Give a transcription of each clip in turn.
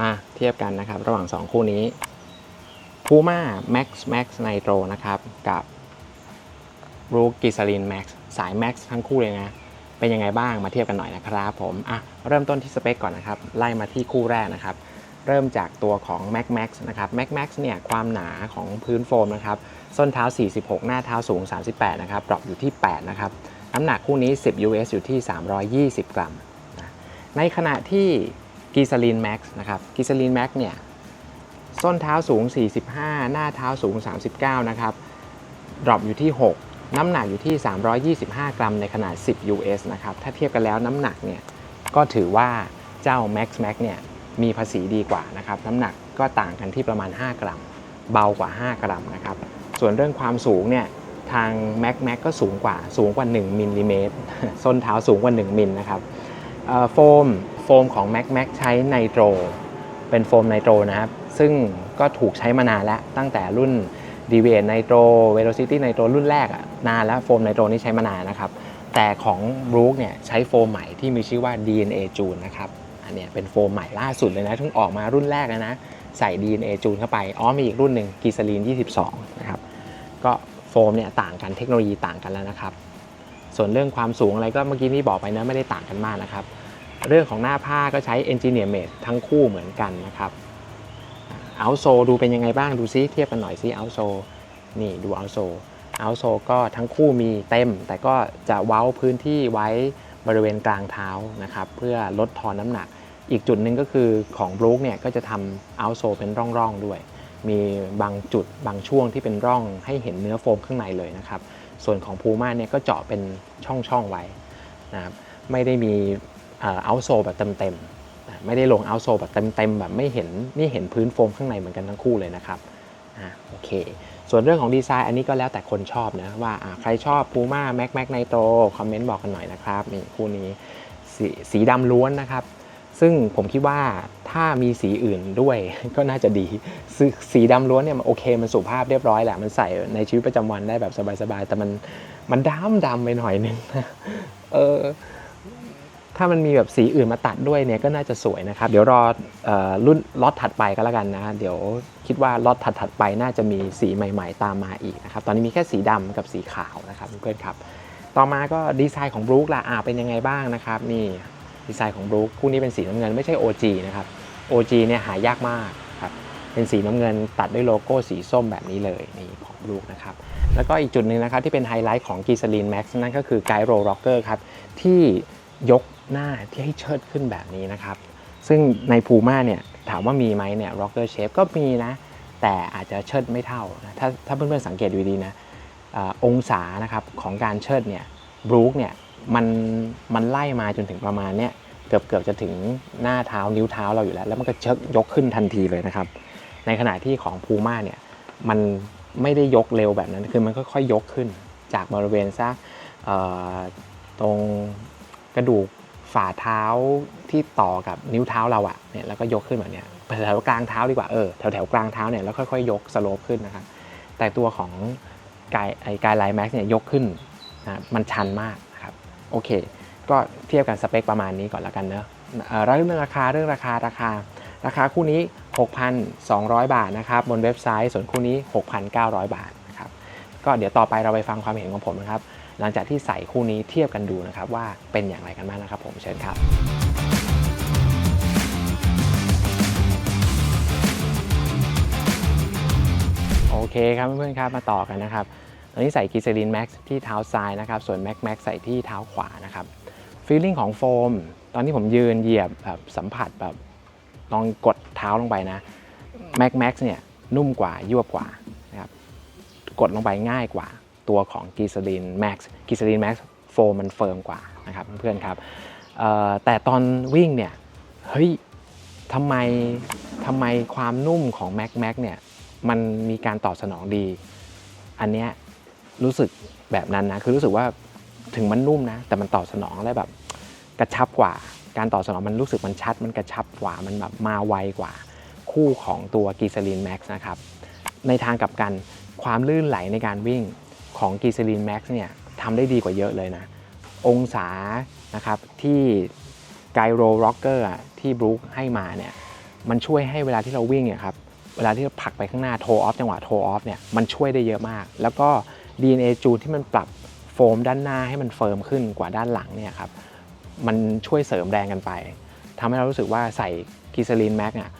มาเทียบกันนะครับ ระหว่าง 2 คู่นี้ Puma Max Max Nitro นะครับ กับ r o o k g i s a l i n Max สาย Max ทั้งคู่เลยนะ เป็นยังไงบ้างมาเทียบกันหน่อยนะครับผม อะ เริ่มต้นที่สเปคก่อนนะครับ ไล่มาที่คู่แรกนะครับ เริ่มจากตัวของ Max Max นะครับ Max Max เนี่ย ความหนาของพื้นโฟมนะครับ ส้นเท้า 46 หน้าเท้าสูง 38 นะครับดรอปอยู่ที่ 8 นะครับ น้ำหนักคู่นี้ 10 US อยู่ที่ 320 กรัมนะในขณะที่ กีซาลินแม็กซ์นะครับกีซาลินแม็กเนี่ยส้นเท้าสูง 45 หน้าเท้าสูง 39 นะครับดรอปอยู่ที่ 6 น้ำหนักอยู่ที่ 325 กรัมในขนาด 10 US นะครับ ถ้าเทียบกันแล้วน้ำหนักเนี่ยก็ถือว่าเจ้า Max Max เนี่ยมีภาษีดีกว่านะครับ น้ำหนักก็ต่างกันที่ประมาณ 5 กรัม เบากว่า 5 กรัมนะครับ ส่วนเรื่องความสูงเนี่ยทาง Max Max ก็สูงกว่าสูงกว่า 1มิลลิเมตรส้นเท้าสูงกว่า 1มิลนะครับโฟมโฟมของ Max Max ใช้ไนโตร เป็นโฟมไนโตรนะครับ ซึ่งก็ถูกใช้มานานแล้ว ตั้งแต่รุ่น d v ไนโตร Velocity ไนโตรรุ่นแรกอะนานแล้ว โฟมไนโตรนี่ใช้มานานนะครับ แต่ของ b r o o k เนี่ยใช้โฟมใหม่ที่มีชื่อว่า DNA จูนนะครับ อันเนี้ยเป็นโฟมใหม่ล่าสุดเลยนะเพิ่งออกมารุ่นแรกแล้วนะ ใส่ DNA จูนเข้าไป อ๋อมีอีกรุ่นหนึ่งกีซาลีน 22 นะครับ ก็โฟมเนี่ยต่างกันเทคโนโลยีต่างกันแล้วนะครับ ส่วนเรื่องความสูงอะไรก็เมื่อกี้นี่บอกไปนะไม่ได้ต่างกันมากนะครับ เรื่องของหน้าผ้าก็ใช้ Engineer Made ทั้งคู่เหมือนกันนะครับเอาโซดูเป็นยังไงบ้างดูซิเทียบกันหน่อยซิเอาโซนี่ดูเอาโซเอาโซก็ทั้งคู่มีเต็ม แต่ก็จะเว้าพื้นที่ไว้บริเวณกลางเท้านะครับ เพื่อลดทอนน้ำหนัก อีกจุดหนึ่งก็คือของบรู๊กเนี่ยก็จะทำเอาโซเป็นร่องๆด้วย มีบางจุดบางช่วงที่เป็นร่องให้เห็นเนื้อโฟมข้างในเลยนะครับ ส่วนของพูม่าเนี่ยก็เจาะเป็นช่องๆไว้นะครับไม่ได้มี เอาโซแบบเต็มๆไม่ได้ลงเอาโซแบบเต็มๆแบบไม่เห็นนี่เห็นพื้นโฟมข้างในเหมือนกันทั้งคู่เลยนะครับโอเค ส่วนเรื่องของดีไซน์อันนี้ก็แล้วแต่คนชอบนะ ว่าใครชอบพูม่าแม็กแม็กไนโตคอมเมนต์บอกกันหน่อยนะครับนี่คู่นี้สสีดำล้วนนะครับ ซึ่งผมคิดว่าถ้ามีสีอื่นด้วยก็น่าจะดีสีดำล้วนเนี่ยมันโอเคมันสุภาพเรียบร้อยแหละ มันใส่ในชีวิตประจำวันได้แบบสบายๆ แต่มันมันดำดำไปหน่อยนึงเออ ถ้ามันมีแบบสีอื่นมาตัดด้วยเนี่ยก็น่าจะสวยนะครับ เดี๋ยวรออรุ่นล็อตถัดไปก็แล้วกันนะ เดี๋ยวคิดว่าล็อตถัดๆไปน่าจะมีสีใหม่ ๆ ตามมาอีกนะครับ ตอนนี้มีแค่สีดำกับสีขาวนะครับเพื่อนๆครับ ต่อมาก็ดีไซน์ของบรู๊คล่ะอ่าเป็นยังไงบ้างนะครับนี่ดีไซน์ของบรู๊คคู่นี้เป็นสีน้ำเงินไม่ใช่ OG นะครับ OG เนี่ยหายากมากครับเป็นสีน้ำเงินตัดด้วยโลโก้สีส้มแบบนี้เลยนี่ของบรู๊คนะครับแล้วก็อีกจุดหนึ่งนะครับที่เป็นไฮไลท์ของกีซาลีนแม็กซ์นั่นก็คือไกโรล็อกเกอร์ครับที่ยก หน้าที่ให้เชิดขึ้นแบบนี้นะครับ ซึ่งในพูม่าเนี่ยถามว่ามีไหมเนี่ยร็อกเกอร์เชฟก็มีนะ แต่อาจจะเชิดไม่เท่านะถ้าถ้าเพื่อนๆสังเกตดูดีนะอองศานะครับของการเชิดเนี่ยบรู๊คเนี่ยมันมันไล่มาจนถึงประมาณเนี้ยเกือบเกือบจะถึงหน้าเท้านิ้วเท้าเราอยู่แล้ว แล้วมันก็เชิกยกขึ้นทันทีเลยนะครับ ในขณะที่ของพูม่าเนี่ยมันไม่ได้ยกเร็วแบบนั้นคือมันค่อยๆยกขึ้นจากบริเวณซะเอ่อตรงกระดูก ฝ่าเท้าที่ต่อกับนิ้วเท้าเราอะเนี่ยแล้วก็ยกขึ้นแบบเนี้ยแถวๆกลางเท้าดีกว่าเออแถวแถวๆกลางเท้าเนี่ยแล้วค่อยๆ ยกสโลปขึ้นนะครับแต่ตัวของกายไอกายไลน์แม็กซ์เนี่ยยกขึ้นนะมันชันมากนะครับโอเค ก็เทียบกันสเปคประมาณนี้ก่อนแล้วกันเนอะเอ่อเรื่องราคาเรื่องราคาราคา ราคาคู่นี้ 6,200 บาทนะครับบนเว็บไซต์ส่วนคู่นี้ 6,900 บาทนะครับก็เดี๋ยวต่อไปเราไปฟังความเห็นของผมนะครับ หลังจากที่ใส่คู่นี้เทียบกันดูนะครับว่าเป็นอย่างไรกันบ้างนะครับ ผมเชิญครับ โอเคครับเพื่อนๆครับมาต่อกันนะครับตอนนี้ใส่กีซาลินแม็กซ์ที่เท้าซ้ายนะครับส่วนแม็กแม็กใส่ที่เท้าขวานะครับฟีลลิ่งของโฟม ตอนที่ผมยืนเหยียบแบบสัมผัสแบบลองกดเท้าลงไปนะแม็กแม็กเนี่ยนุ่มกว่ายวบกว่านะครับกดลงไปง่ายกว่า ตัวของกีซาลินแม็กซ์กีซาลินแม็กซ์โฟมมันเฟิร์มกว่านะครับเพื่อนครับแต่ตอนวิ่งเนี่ยเฮ้ยทำไมทำไมความนุ่มของ Mac Mac เนี่ยมันมีการตอบสนองดี อันเนี้ยรู้สึกแบบนั้นนะคือรู้สึกว่าถึงมันนุ่มนะ แต่มันตอบสนองได้แบบกระชับกว่า การตอบสนองมันรู้สึกมันชัด มันกระชับกว่ามันแบบมาไวกว่า คู่ของตัวกีซาลินแม็กซ์นะครับในทางกลับกันความลื่นไหลในการวิ่ง ของกีซาลินแม็กซ์เนี่ยทำได้ดีกว่าเยอะเลยนะ องศานะครับที่ไกโรร็อกเกอร์ที่บรูคให้มาเนี่ยมันช่วยให้เวลาที่เราวิ่งเนี่ยครับเวลาที่เราผลักไปข้างหน้าโทออฟจังหวะโทออฟเนี่ยมันช่วยได้เยอะมาก แล้วก็ DNA จูนที่มันปรับโฟมด้านหน้าให้มันเฟิร์มขึ้นกว่าด้านหลังเนี่ยครับมันช่วยเสริมแรงกันไปทำให้เรารู้สึกว่าใส่กีซาลีนแม็กเนี่ย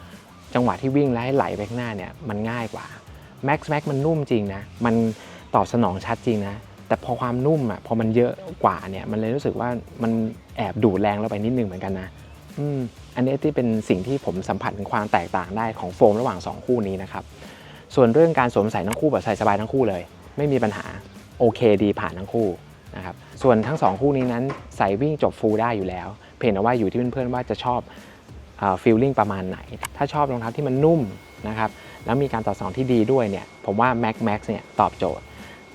จังหวะที่วิ่งแล้วให้ไหลไปข้างหน้าเนี่ยมันง่ายกว่าแม็กซ์แม็กมันนุ่มจริงนะมัน ตอบสนองชัดจริงนะ แต่พอความนุ่มอะพอมันเยอะกว่าเนี่ยมันเลยรู้สึกว่ามันแอบดูดแรงเราไปนิดนึงเหมือนกันนะอืมอันนี้ที่เป็นสิ่งที่ผมสัมผัสถึงความแตกต่างได้ของโฟมระหว่าง 2 คู่นี้นะครับ ส่วนเรื่องการสวมใส่ทั้งคู่แบบใส่สบายทั้งคู่เลย ไม่มีปัญหาโอเคดีผ่านทั้งคู่นะครับส่วนทั้ง 2 คู่นี้นั้นใส่วิ่งจบฟูลได้อยู่แล้ว เพียงแต่ว่าอยู่ที่เพื่อนๆว่าจะชอบฟีลลิ่งประมาณไหน ถ้าชอบรองเท้าที่มันนุ่มนะครับแล้วมีการตอบสนองที่ดีด้วยเนี่ยผมว่า Max Max เนี่ยตอบโจทย์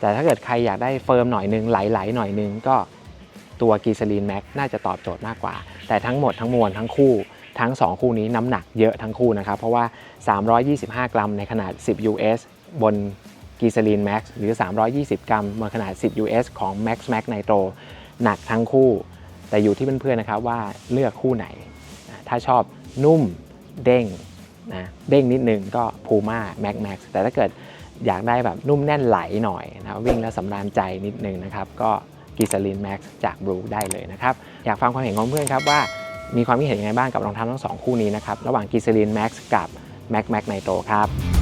แต่ถ้าเกิดใครอยากได้เฟิร์มหน่อยนึงไหลๆหน่อยนึงก็ตัวกีซาลีนแม็กน่าจะตอบโจทย์มากกว่า แต่ทั้งหมดทั้งมวลทั้งคู่ทั้ง 2 คู่นี้น้ำหนักเยอะทั้งคู่นะครับ เพราะว่า 325 กรัมในขนาด 10 US บนกีซาลีนแม็กหรือ 320 กรัมบนขนาด 10 US ของ Max Max Nitro หนักทั้งคู่ แต่อยู่ที่เพื่อนๆนะครับว่าเลือกคู่ไหน ถ้าชอบนุ่มเด้งนะเด้งนิดนึงก็ Puma Max Max แต่ถ้าเกิด อยากได้แบบนุ่มแน่นไหลหน่อยนะวิ่งแล้วสำราญใจนิดนึงนะครับ ก็กีซาลินแม็กจากบรูได้เลยนะครับ อยากฟังความเห็นของเพื่อนครับว่ามีความคิดเห็นยังไงบ้างกับรองเท้าทั้งสองคู่นี้นะครับ ระหว่างกีซาลินแม็กกับแม็กแม็กไนโตรครับ